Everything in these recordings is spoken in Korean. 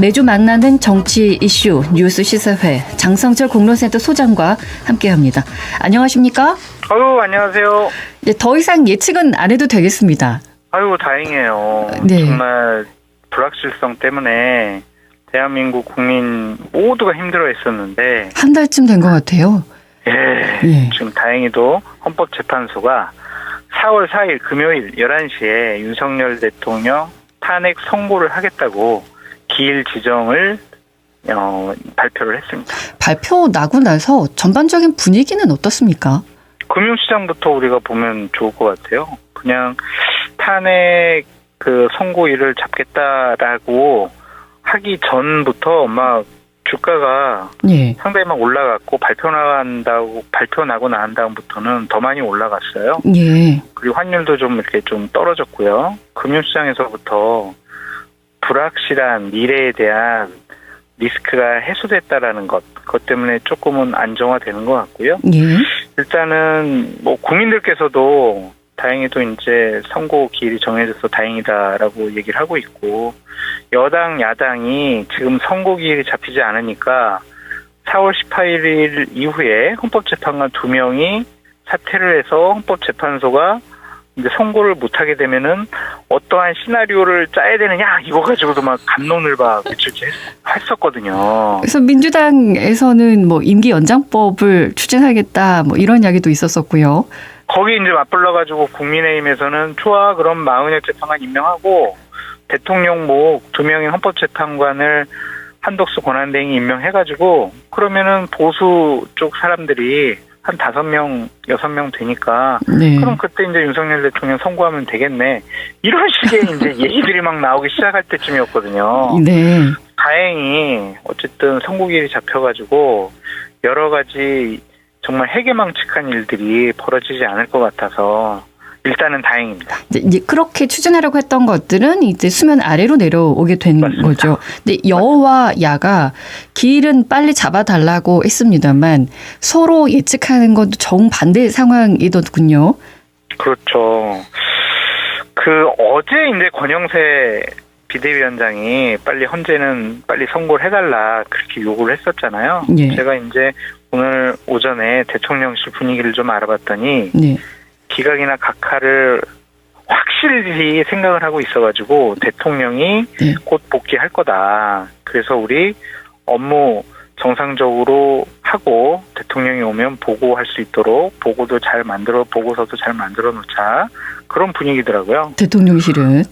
매주 만나는 정치 이슈 뉴스 시사회 장성철 공론센터 소장과 함께합니다. 안녕하십니까? 아유 안녕하세요. 이제 더 이상 예측은 안 해도 되겠습니다. 아유 다행이에요. 네. 정말 불확실성 때문에 대한민국 국민 모두가 힘들어했었는데 한 달쯤 된 것 같아요. 예, 예. 지금 다행히도 헌법재판소가 4월 4일 금요일 11시에 윤석열 대통령 탄핵 선고를 하겠다고 기일 지정을 어, 발표를 했습니다. 발표 나고 나서 전반적인 분위기는 어떻습니까? 금융시장부터 우리가 보면 좋을 것 같아요. 그냥 탄핵 그 선고일을 잡겠다라고 하기 전부터 막 주가가 예. 상당히 막 올라갔고 발표 나간다고 발표 나고 난 다음부터는 더 많이 올라갔어요. 예. 그리고 환율도 좀 이렇게 좀 떨어졌고요. 금융시장에서부터 불확실한 미래에 대한 리스크가 해소됐다라는 것, 그것 때문에 조금은 안정화되는 것 같고요. 예. 일단은 뭐 국민들께서도 다행히도 이제 선고 기일이 정해져서 다행이다라고 얘기를 하고 있고 여당 야당이 지금 선고 기일이 잡히지 않으니까 4월 18일 이후에 헌법재판관 두 명이 사퇴를 해서 헌법재판소가 이제 선고를 못하게 되면은 어떠한 시나리오를 짜야 되느냐 이거 가지고도 막 감론을 박 며칠째 했었거든요. 그래서 민주당에서는 뭐 임기 연장법을 추진하겠다 뭐 이런 이야기도 있었었고요. 거기 이제 맞불러 가지고 국민의힘에서는 좋아 그럼 마흔여 재판관 임명하고 대통령 목두 명의 헌법재판관을 한덕수 권한대행이 임명해가지고 그러면은 보수 쪽 사람들이 한 다섯 명 여섯 명 되니까 네. 그럼 그때 이제 윤석열 대통령 선고하면 되겠네 이런 식의 이제 얘기들이 막 나오기 시작할 때쯤이었거든요. 네. 다행히 어쨌든 선고기일이 잡혀가지고 여러 가지 정말 해괴망측한 일들이 벌어지지 않을 것 같아서 일단은 다행입니다. 이제 그렇게 추진하려고 했던 것들은 이제 수면 아래로 내려오게 된 맞습니다. 거죠. 근데 여와 야가 길은 빨리 잡아달라고 했습니다만 서로 예측하는 것도 정반대 상황이더군요. 그렇죠. 그 어제 이제 권영세 비대위원장이 빨리 헌재는 빨리 선고를 해달라 그렇게 요구를 했었잖아요. 예. 제가 이제 오늘 오전에 대통령실 분위기를 좀 알아봤더니 네. 기각이나 각하를 확실히 생각을 하고 있어가지고 대통령이 네. 곧 복귀할 거다. 그래서 우리 업무 정상적으로 하고 대통령이 오면 보고할 수 있도록 보고도 잘 만들어 보고서도 잘 만들어 놓자 그런 분위기더라고요. 대통령실은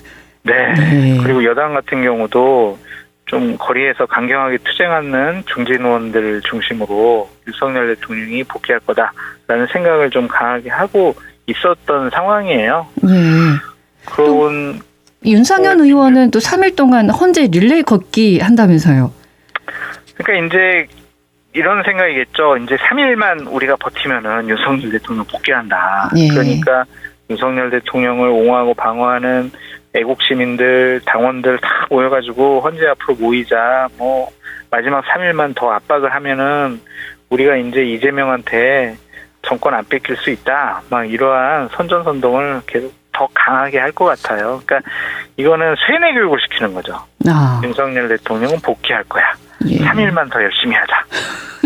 네. 네. 그리고 여당 같은 경우도 좀 거리에서 강경하게 투쟁하는 중진 의원들 중심으로 윤석열 대통령이 복귀할 거다라는 생각을 좀 강하게 하고 있었던 상황이에요. 예. 그런 윤상현 어, 의원은 또 3일 동안 헌재 릴레이 걷기 한다면서요. 그러니까 이제 이런 생각이겠죠. 이제 3일만 우리가 버티면은 윤석열 대통령 복귀한다. 예. 그러니까 윤석열 대통령을 옹호하고 방어하는 애국 시민들, 당원들 다 모여가지고 헌재 앞으로 모이자. 뭐 마지막 3일만 더 압박을 하면은 우리가 이제 이재명한테 정권 안 뺏길 수 있다. 막 이러한 선전선동을 계속 더 강하게 할 것 같아요. 그러니까 이거는 세뇌 교육을 시키는 거죠. 아, 윤석열 대통령은 복귀할 거야. 예. 3일만 더 열심히 하자.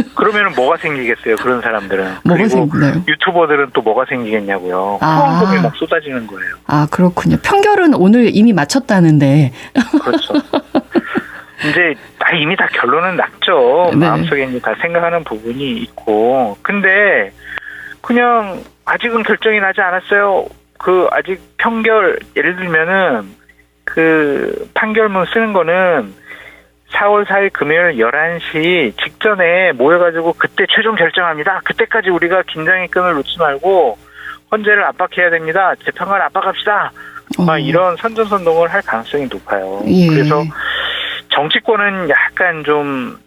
그러면은 뭐가 생기겠어요, 그런 사람들은. 뭐가 그리고 생기나요? 유튜버들은 또 뭐가 생기겠냐고요. 아. 후원금이 막 쏟아지는 거예요. 아, 그렇군요. 평결은 오늘 이미 마쳤다는데. 그렇죠. 이제 다 이미 다 결론은 났죠. 네. 마음속에 이제 다 생각하는 부분이 있고. 근데 그냥 아직은 결정이 나지 않았어요. 그 아직 평결 예를 들면은 그 판결문 쓰는 거는 4월 4일 금요일 11시 직전에 모여가지고 그때 최종 결정합니다. 그때까지 우리가 긴장의 끈을 놓지 말고 헌재를 압박해야 됩니다. 재판관 압박합시다. 막 어. 이런 선전선동을 할 가능성이 높아요. 예. 그래서 정치권은 약간 좀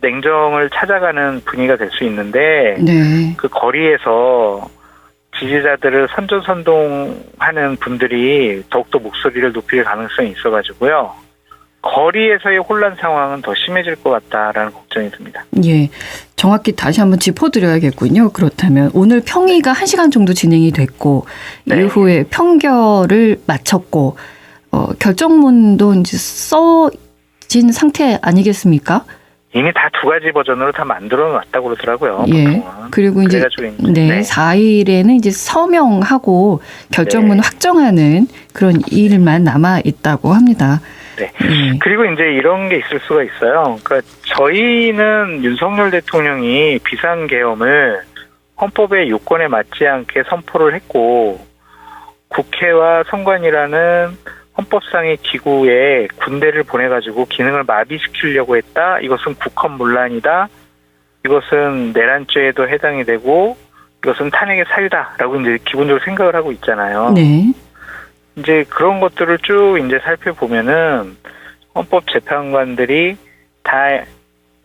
냉정을 찾아가는 분위기가 될 수 있는데 네. 그 거리에서 지지자들을 선전선동하는 분들이 더욱더 목소리를 높일 가능성이 있어가지고요. 거리에서의 혼란 상황은 더 심해질 것 같다라는 걱정이 듭니다. 예. 정확히 다시 한번 짚어드려야겠군요. 그렇다면 오늘 평의가 1시간 정도 진행이 됐고 네. 이후에 평결을 마쳤고 어, 결정문도 이제 써 만들어진 상태 아니겠습니까? 이미 다 두 가지 버전으로 다 만들어 놨다고 그러더라고요. 예. 보통은. 그리고 이제 네, 네. 4일에는 이제 서명하고 결정문 네. 확정하는 그런 일만 남아 있다고 합니다. 네. 예. 그리고 이제 이런 게 있을 수가 있어요. 그러니까 저희는 윤석열 대통령이 비상 계엄을 헌법의 요건에 맞지 않게 선포를 했고 국회와 선관이라는 헌법상의 기구에 군대를 보내가지고 기능을 마비시키려고 했다. 이것은 국헌문란이다. 이것은 내란죄에도 해당이 되고 이것은 탄핵의 사유다라고 이제 기본적으로 생각을 하고 있잖아요. 네. 이제 그런 것들을 쭉 이제 살펴보면은 헌법재판관들이 다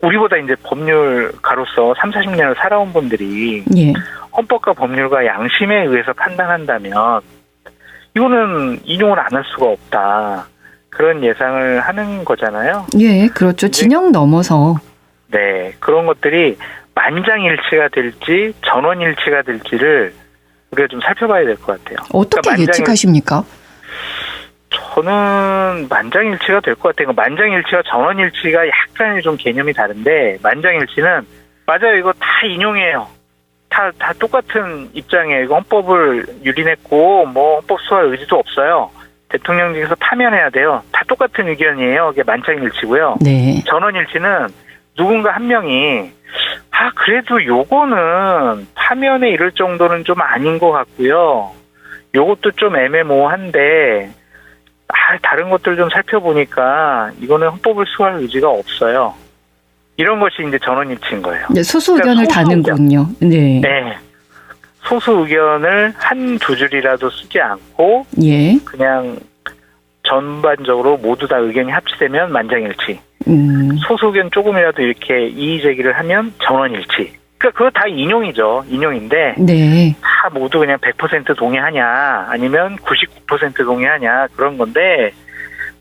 우리보다 이제 법률가로서 3, 40년을 살아온 분들이 예. 헌법과 법률과 양심에 의해서 판단한다면 이거는 인용을 안 할 수가 없다. 그런 예상을 하는 거잖아요. 예, 그렇죠. 진영 넘어서 네. 그런 것들이 만장일치가 될지 전원일치가 될지를 우리가 좀 살펴봐야 될 것 같아요. 어떻게 그러니까 만장일- 예측하십니까? 저는 만장일치가 될 것 같아요. 만장일치와 전원일치가 약간의 좀 개념이 다른데 만장일치는 맞아요. 이거 다 인용해요. 다, 다 똑같은. 이거 헌법을 유린했고 뭐 헌법 수할 의지도 없어요. 대통령직에서 파면해야 돼요. 다 똑같은 의견이에요. 이게 만장일치고요. 네. 전원일치는 누군가 한 명이 아 그래도 요거는 파면에 이를 정도는 좀 아닌 것 같고요. 요것도 좀 애매모호한데 아 다른 것들 좀 살펴보니까 이거는 헌법을 수할 의지가 없어요. 이런 것이 이제 전원 일치인 거예요. 네, 소수 의견을 그러니까 다는군요. 네. 네. 소수 의견을 한 두 줄이라도 쓰지 않고 예. 그냥 전반적으로 모두 다 의견이 합치되면 만장일치. 음. 소수 의견 조금이라도 이렇게 이의 제기를 하면 전원일치. 그러니까 그거 다 인용이죠. 인용인데 네. 다 모두 그냥 100% 동의하냐 아니면 99% 동의하냐 그런 건데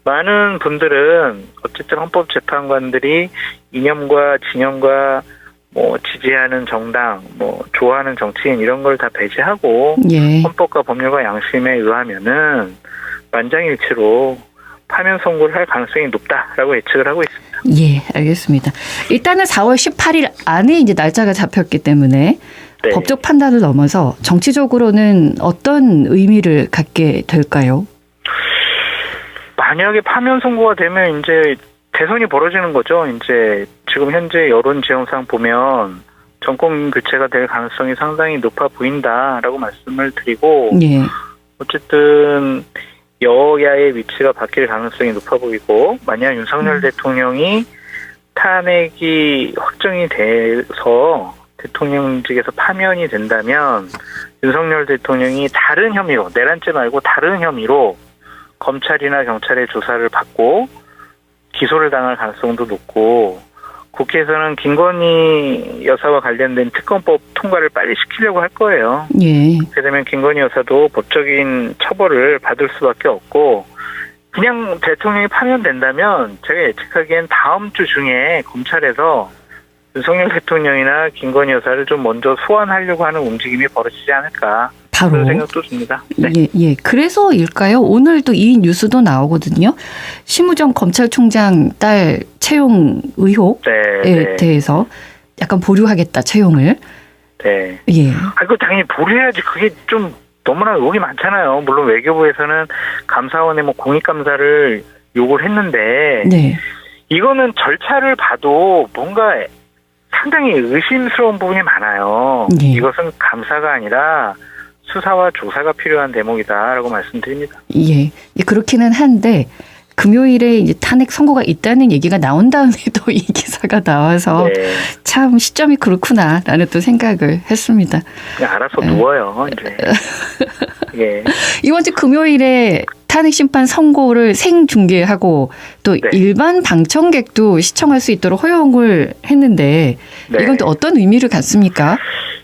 많은 분들은 어쨌든 헌법재판관들이 이념과 진영과 뭐 지지하는 정당, 뭐 좋아하는 정치인 이런 걸 다 배제하고 예. 헌법과 법률과 양심에 의하면은 만장일치로 파면 선고를 할 가능성이 높다라고 예측을 하고 있습니다. 예, 알겠습니다. 일단은 4월 18일 안에 이제 날짜가 잡혔기 때문에 네. 법적 판단을 넘어서 정치적으로는 어떤 의미를 갖게 될까요? 만약에 파면 선고가 되면 이제 대선이 벌어지는 거죠. 이제 지금 현재 여론 지형상 보면 정권 교체가 될 가능성이 상당히 높아 보인다라고 말씀을 드리고 예. 어쨌든 여야의 위치가 바뀔 가능성이 높아 보이고 만약 윤석열 음. 대통령이 탄핵이 확정이 돼서 대통령직에서 파면이 된다면 윤석열 대통령이 다른 혐의로 내란죄 말고 다른 혐의로 검찰이나 경찰의 조사를 받고 기소를 당할 가능성도 높고 국회에서는 김건희 여사와 관련된 특검법 통과를 빨리 시키려고 할 거예요. 예. 그렇게 되면 김건희 여사도 법적인 처벌을 받을 수밖에 없고 그냥 대통령이 파면된다면 제가 예측하기엔 다음 주 중에 검찰에서 윤석열 대통령이나 김건희 여사를 좀 먼저 소환하려고 하는 움직임이 벌어지지 않을까 바로. 그런 생각도 듭니다. 네. 예, 예. 그래서일까요? 오늘도 이 뉴스도 나오거든요. 심우정 검찰총장 딸 채용 의혹에 네, 네, 대해서 약간 보류하겠다, 채용을. 네. 예. 아, 그거 당연히 보류해야지. 그게 좀 너무나 의혹이 많잖아요. 물론 외교부에서는 감사원의 뭐 공익감사를 요구를 했는데 네. 이거는 절차를 봐도 뭔가 상당히 의심스러운 부분이 많아요. 예. 이것은 감사가 아니라 수사와 조사가 필요한 대목이다라고 말씀드립니다. 예. 예, 그렇기는 한데 금요일에 이제 탄핵 선고가 있다는 얘기가 나온 다음에 또 이 기사가 나와서 네, 참 시점이 그렇구나라는 또 생각을 했습니다. 알아서 네. 누워요. 이제 예, 이번 주 금요일에 탄핵 심판 선고를 생중계하고 또 네. 일반 방청객도 시청할 수 있도록 허용을 했는데 네. 이건 또 어떤 의미를 갖습니까?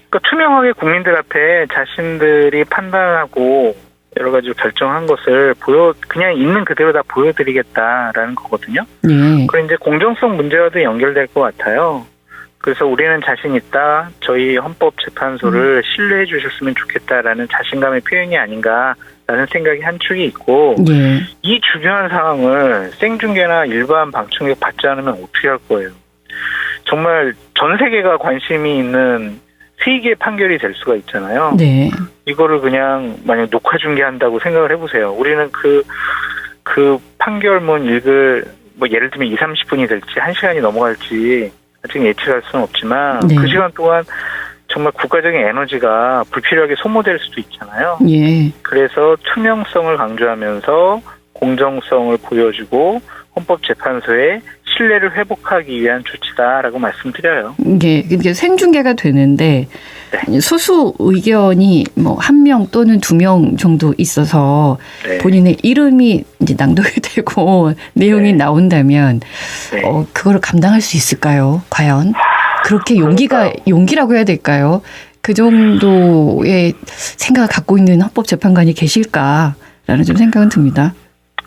그러니까 투명하게 국민들 앞에 자신들이 판단하고 여러 가지 결정한 것을 보여 그냥 있는 그대로 다 보여드리겠다라는 거거든요. 예. 그리고 이제 공정성 문제와도 연결될 것 같아요. 그래서 우리는 자신 있다. 저희 헌법재판소를 신뢰해 주셨으면 좋겠다라는 자신감의 표현이 아닌가라는 생각이 한 축이 있고 예. 이 중요한 상황을 생중계나 일반 방청객 받지 않으면 어떻게 할 거예요? 정말 전 세계가 관심이 있는 세계 판결이 될 수가 있잖아요. 네. 이거를 그냥 만약 녹화 중계한다고 생각을 해보세요. 우리는 그, 그 판결문 읽을, 뭐 예를 들면 2, 30분이 될지 1시간이 넘어갈지 아직 예측할 수는 없지만 네. 그 시간 동안 정말 국가적인 에너지가 불필요하게 소모될 수도 있잖아요. 예. 그래서 투명성을 강조하면서 공정성을 보여주고 헌법재판소의 신뢰를 회복하기 위한 조치다라고 말씀드려요. 이게 이게 생중계가 되는데 네. 소수 의견이 뭐 한 명 또는 두 명 정도 있어서 네. 본인의 이름이 이제 낭독이 되고 내용이 네. 나온다면 네. 어 그거를 감당할 수 있을까요? 과연 그렇게 용기가 그러니까요. 용기라고 해야 될까요? 그 정도의 생각을 갖고 있는 헌법재판관이 계실까라는 좀 생각은 듭니다.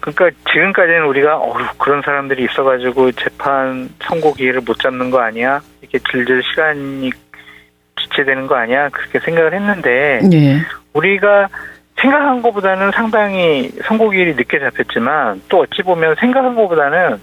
그러니까 지금까지는 우리가 어 그런 사람들이 있어가지고 재판 선고 기회를 못 잡는 거 아니야? 이렇게 질질 시간이 지체되는 거 아니야? 그렇게 생각을 했는데 예. 우리가 생각한 것보다는 상당히 선고 기일이 늦게 잡혔지만 또 어찌 보면 생각한 것보다는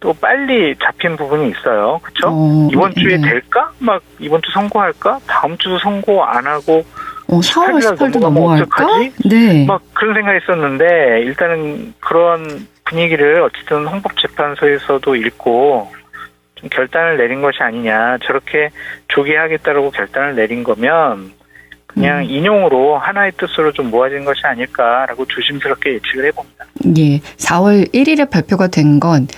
또 빨리 잡힌 부분이 있어요. 그렇죠? 어, 이번 네, 주에 네. 될까? 막 이번 주 선고할까? 다음 주도 선고 안 하고 어, 4월 18일 18일도 넘어가면 넘어갈까? 어떡하지? 네. 막 그런 생각이 있었는데 일단은 그런 분위기를 어쨌든 헌법재판소에서도 읽고 좀 결단을 내린 것이 아니냐 저렇게 조기하겠다라고 결단을 내린 거면 그냥 음. 인용으로 하나의 뜻으로 좀 모아진 것이 아닐까라고 조심스럽게 예측을 해봅니다. 예, 4월 1일에 발표가 된건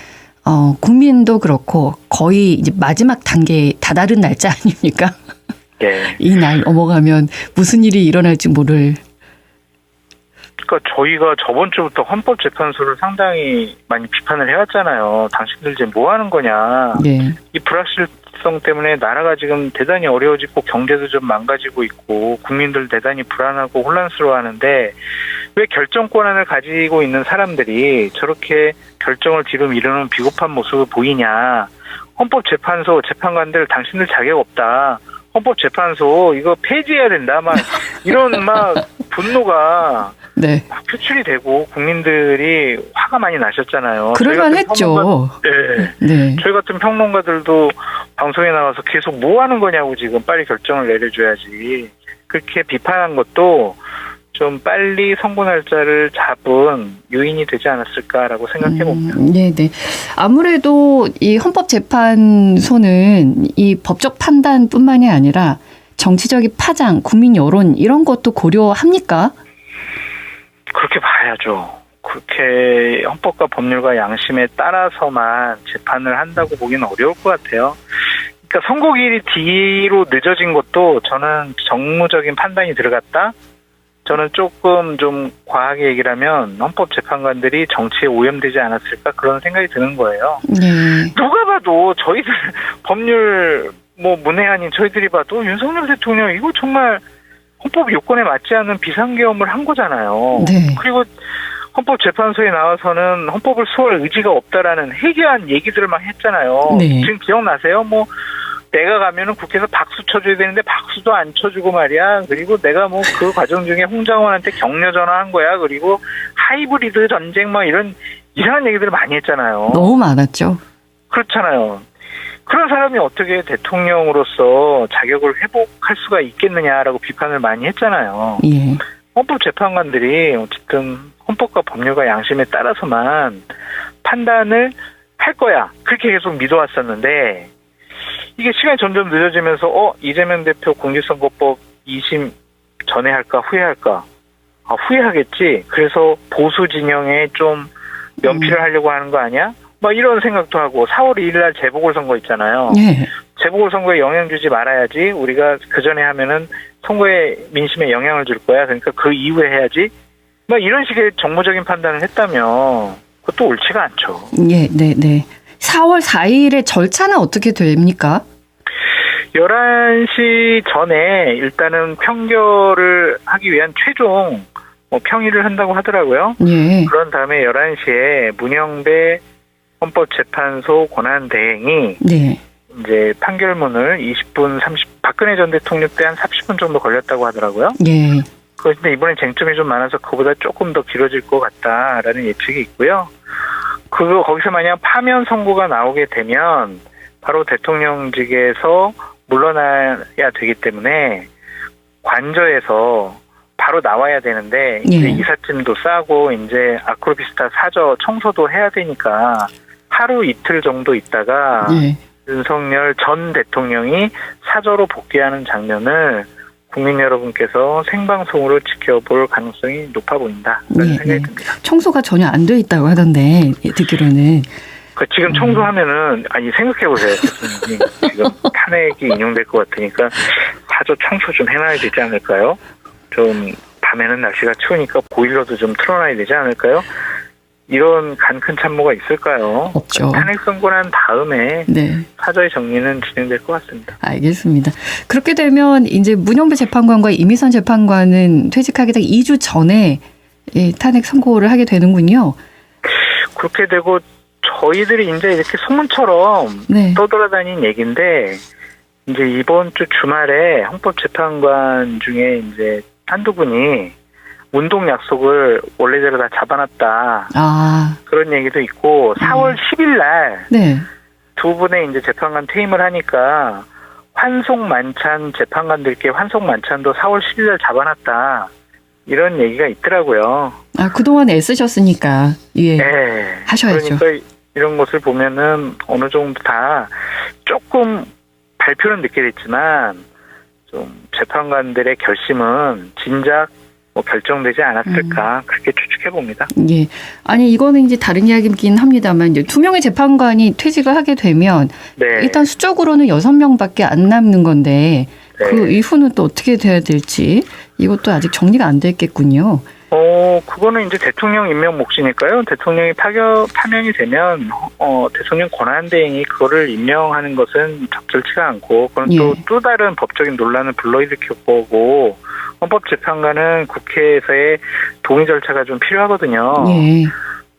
어, 국민도 그렇고 거의 이제 마지막 단계에 다다른 날짜 아닙니까? 예. 이날 넘어가면 무슨 일이 일어날지 모를. 그러니까 저희가 저번 주부터 헌법재판소를 상당히 많이 비판을 해왔잖아요. 당신들 이제 뭐 하는 거냐. 예, 이 불확실성 때문에 나라가 지금 대단히 어려워지고 경제도 좀 망가지고 있고 국민들 대단히 불안하고 혼란스러워하는데 왜 결정 권한을 가지고 있는 사람들이 저렇게 결정을 뒤로 미루는 비겁한 모습을 보이냐. 헌법재판소 재판관들 당신들 자격 없다. 헌법재판소 이거 폐지해야 된다. 막 이런 막 분노가 네, 막 표출이 되고 국민들이 화가 많이 나셨잖아요. 그럴만했죠. 네. 네, 저희 같은 평론가들도 방송에 나와서 계속 뭐 하는 거냐고 지금 빨리 결정을 내려줘야지. 그렇게 비판한 것도 좀 빨리 선고 날짜를 잡은 요인이 되지 않았을까라고 생각해 봅니다. 음, 네, 네. 아무래도 이 헌법재판소는 이 법적 판단뿐만이 아니라 정치적인 파장, 국민 여론 이런 것도 고려합니까? 그렇게 봐야죠. 그렇게 헌법과 법률과 양심에 따라서만 재판을 한다고 보기는 어려울 것 같아요. 그러니까 선고기일이 뒤로 늦어진 것도 저는 정무적인 판단이 들어갔다. 저는 조금 좀 과하게 얘기를 하면 헌법재판관들이 정치에 오염되지 않았을까 그런 생각이 드는 거예요. 네, 누가 봐도 저희들 법률 뭐 문외한인 저희들이 봐도 윤석열 대통령 이거 정말 헌법 요건에 맞지 않는 비상계엄을 한 거잖아요. 네. 그리고 헌법재판소에 나와서는 헌법을 수호할 의지가 없다라는 해괴한 얘기들을 막 했잖아요. 네. 지금 기억나세요? 뭐 내가 가면은 국회에서 박수 쳐줘야 되는데 박수도 안 쳐주고 말이야. 그리고 내가 뭐 그 과정 중에 홍장원한테 격려 전화한 거야. 그리고 하이브리드 전쟁 막 이런 이상한 얘기들을 많이 했잖아요. 너무 많았죠. 그렇잖아요. 그런 사람이 어떻게 대통령으로서 자격을 회복할 수가 있겠느냐라고 비판을 많이 했잖아요. 예, 헌법재판관들이 어쨌든 헌법과 법률과 양심에 따라서만 판단을 할 거야. 그렇게 계속 믿어왔었는데 이게 시간이 점점 늦어지면서 어 이재명 대표 공직선거법 2심 전에 할까 후에 할까 아, 후회하겠지. 그래서 보수 진영에 좀 면피를 하려고 하는 거 아니야? 막 이런 생각도 하고 4월 2일 날 재보궐선거 있잖아요. 예, 재보궐선거에 영향 주지 말아야지. 우리가 그 전에 하면은 선거에 민심에 영향을 줄 거야. 그러니까 그 이후에 해야지. 막 이런 식의 정무적인 판단을 했다면 그것도 옳지가 않죠. 예, 네, 네. 4월 4일의 절차는 어떻게 됩니까? 11시 전에 일단은 평결을 하기 위한 최종 뭐 평의를 한다고 하더라고요. 예, 그런 다음에 11시에 문영배 헌법재판소 권한대행이 네, 이제 판결문을 20분 30 박근혜 전 대통령 때 한 30분 정도 걸렸다고 하더라고요. 예. 그런데 이번엔 쟁점이 좀 많아서 그보다 조금 더 길어질 것 같다라는 예측이 있고요. 그거 거기서 만약 파면 선고가 나오게 되면 바로 대통령직에서 물러나야 되기 때문에 관저에서 바로 나와야 되는데 이제 예. 이삿짐도 싸고 이제 아크로비스타 사저 청소도 해야 되니까 하루 이틀 정도 있다가 예. 윤석열 전 대통령이 사저로 복귀하는 장면을 국민 여러분께서 생방송으로 지켜볼 가능성이 높아 보인다 라는 예, 생각이 예. 듭니다. 청소가 전혀 안 돼 있다고 하던데 예, 듣기로는 그 지금 청소하면은 아니 생각해 보세요. 지금 탄핵이 인용될 것 같으니까 사저 청소 좀 해놔야 되지 않을까요? 좀 밤에는 날씨가 추우니까 보일러도 좀 틀어놔야 되지 않을까요? 이런 간큰 참모가 있을까요? 없죠. 탄핵 선고 난 다음에 네. 사저의 정리는 진행될 것 같습니다. 알겠습니다. 그렇게 되면 이제 문영배 재판관과 이미선 재판관은 퇴직하기 딱 2주 전에 예, 탄핵 선고를 하게 되는군요. 그렇게 되고 저희들이 이제 이렇게 소문처럼 네. 떠돌아다닌 얘기인데 이제 이번 주 주말에 헌법재판관 중에 이제 한두 분이 운동 약속을 원래대로 다 잡아놨다 아, 그런 얘기도 있고 4월 10일 날두 네. 분의 이제 재판관 퇴임을 하니까 환송 만찬 재판관들께 환송 만찬도 4월 10일 날 잡아놨다 이런 얘기가 있더라고요. 아, 그동안 애쓰셨으니까. 예. 네. 하셔야죠. 그러니까 이런 것을 보면은 어느 정도 다 조금 발표는 늦게 됐지만 좀 재판관들의 결심은 진작 뭐 결정되지 않았을까 그렇게 추측해 봅니다. 예. 아니, 이거는 이제 다른 이야기긴 합니다만, 이제 두 명의 재판관이 퇴직을 하게 되면, 네. 일단 수적으로는 여섯 명밖에 안 남는 건데, 네. 그 이후는 또 어떻게 돼야 될지, 이것도 아직 정리가 안 됐겠군요. 어 그거는 이제 대통령 임명 몫이니까요. 대통령이 파견 파면이 되면 어 대통령 권한대행이 그거를 임명하는 것은 적절치가 않고 그건 또 예. 또 다른 법적인 논란을 불러일으킬 거고 헌법재판관은 국회에서의 동의 절차가 좀 필요하거든요. 예.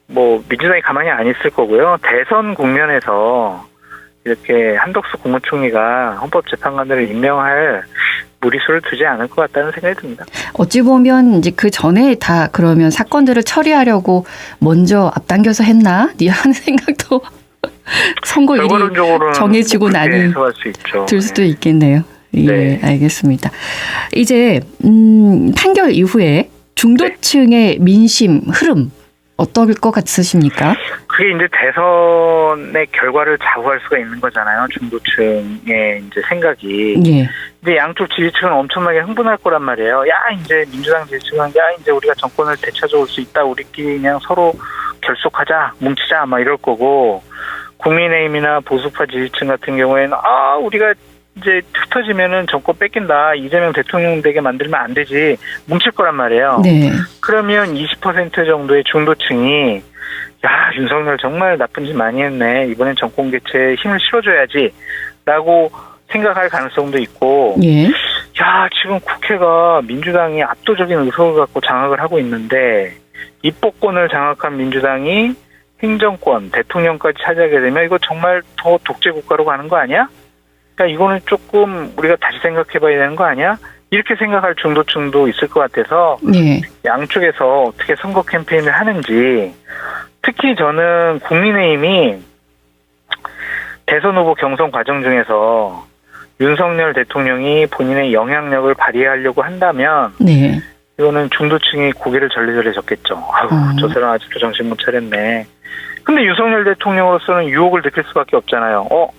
뭐 민주당이 가만히 안 있을 거고요. 대선 국면에서 이렇게 한덕수 국무총리가 헌법재판관들을 임명할 무리수를 두지 않을 것 같다는 생각이 듭니다. 어찌 보면 이제 그 전에 다 그러면 사건들을 처리하려고 먼저 앞당겨서 했나? 하는 생각도 선거 일이 결과론적으로는 정해지고 나니. 들 수도 네. 있겠네요. 예, 네. 알겠습니다. 이제 음, 판결 이후에 중도층의 민심 흐름 어떨 것 같으십니까? 그게 이제 대선의 결과를 좌우할 수가 있는 거잖아요. 중도층의 이제 생각이. 예, 근데 양쪽 지지층은 엄청나게 흥분할 거란 말이에요. 야, 이제 민주당 지지층은 야, 이제 우리가 정권을 되찾아올 수 있다. 우리끼리 그냥 서로 결속하자, 뭉치자, 막 이럴 거고, 국민의힘이나 보수파 지지층 같은 경우에는 아, 우리가 이제 흩어지면은 정권 뺏긴다. 이재명 대통령 되게 만들면 안 되지. 뭉칠 거란 말이에요. 네, 그러면 20% 정도의 중도층이 야 윤석열 정말 나쁜 짓 많이 했네 이번엔 정권 개최에 힘을 실어줘야지 라고 생각할 가능성도 있고 예, 야 지금 국회가 민주당이 압도적인 의석을 갖고 장악을 하고 있는데 입법권을 장악한 민주당이 행정권 대통령까지 차지하게 되면 이거 정말 더 독재 국가로 가는 거 아니야? 그러니까 이거는 조금 우리가 다시 생각해봐야 되는 거 아니야? 이렇게 생각할 중도층도 있을 것 같아서 예, 양쪽에서 어떻게 선거 캠페인을 하는지 특히 저는 국민의힘이 대선 후보 경선 과정 중에서 윤석열 대통령이 본인의 영향력을 발휘하려고 한다면 네, 이거는 중도층이 고개를 절레절레 졌겠죠. 아유, 음. 저 사람 아직도 정신 못 차렸네. 근데 윤석열 대통령으로서는 유혹을 느낄 수밖에 없잖아요. 어,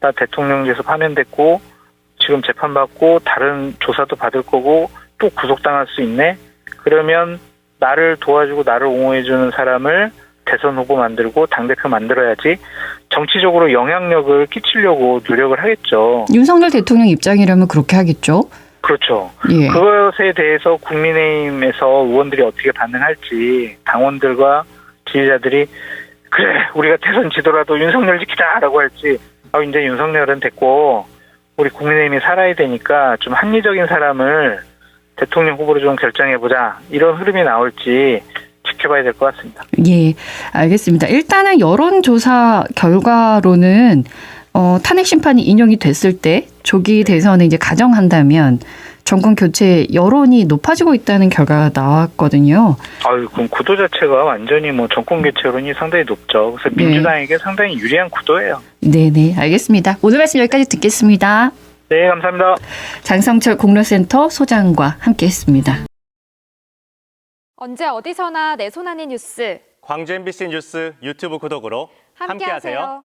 나 대통령제에서 파면됐고 지금 재판받고 다른 조사도 받을 거고 또 구속당할 수 있네. 그러면 나를 도와주고 나를 옹호해주는 사람을 대선 후보 만들고 당대표 만들어야지 정치적으로 영향력을 끼치려고 노력을 하겠죠. 윤석열 대통령 입장이라면 그렇게 하겠죠. 그렇죠. 예, 그것에 대해서 국민의힘에서 의원들이 어떻게 반응할지 당원들과 지지자들이 그래 우리가 대선 지더라도 윤석열 지키자라고 할지 아 이제 윤석열은 됐고 우리 국민의힘이 살아야 되니까 좀 합리적인 사람을 대통령 후보로 좀 결정해 보자 이런 흐름이 나올지 지켜봐야 될 것 같습니다. 예, 알겠습니다. 일단은 여론조사 결과로는 어, 탄핵 심판이 인용이 됐을 때 조기 대선을 이제 가정한다면 정권 교체 여론이 높아지고 있다는 결과가 나왔거든요. 아유, 그럼 구도 자체가 완전히 뭐 정권 개최론이 상당히 높죠. 그래서 네. 민주당에게 상당히 유리한 구도예요. 네네, 알겠습니다. 오늘 말씀 여기까지 듣겠습니다. 네, 감사합니다. 장성철 공로센터 소장과 함께했습니다. 언제 어디서나 내 손 안의 뉴스 광주 MBC 뉴스 유튜브 구독으로 함께하세요. 함께하세요.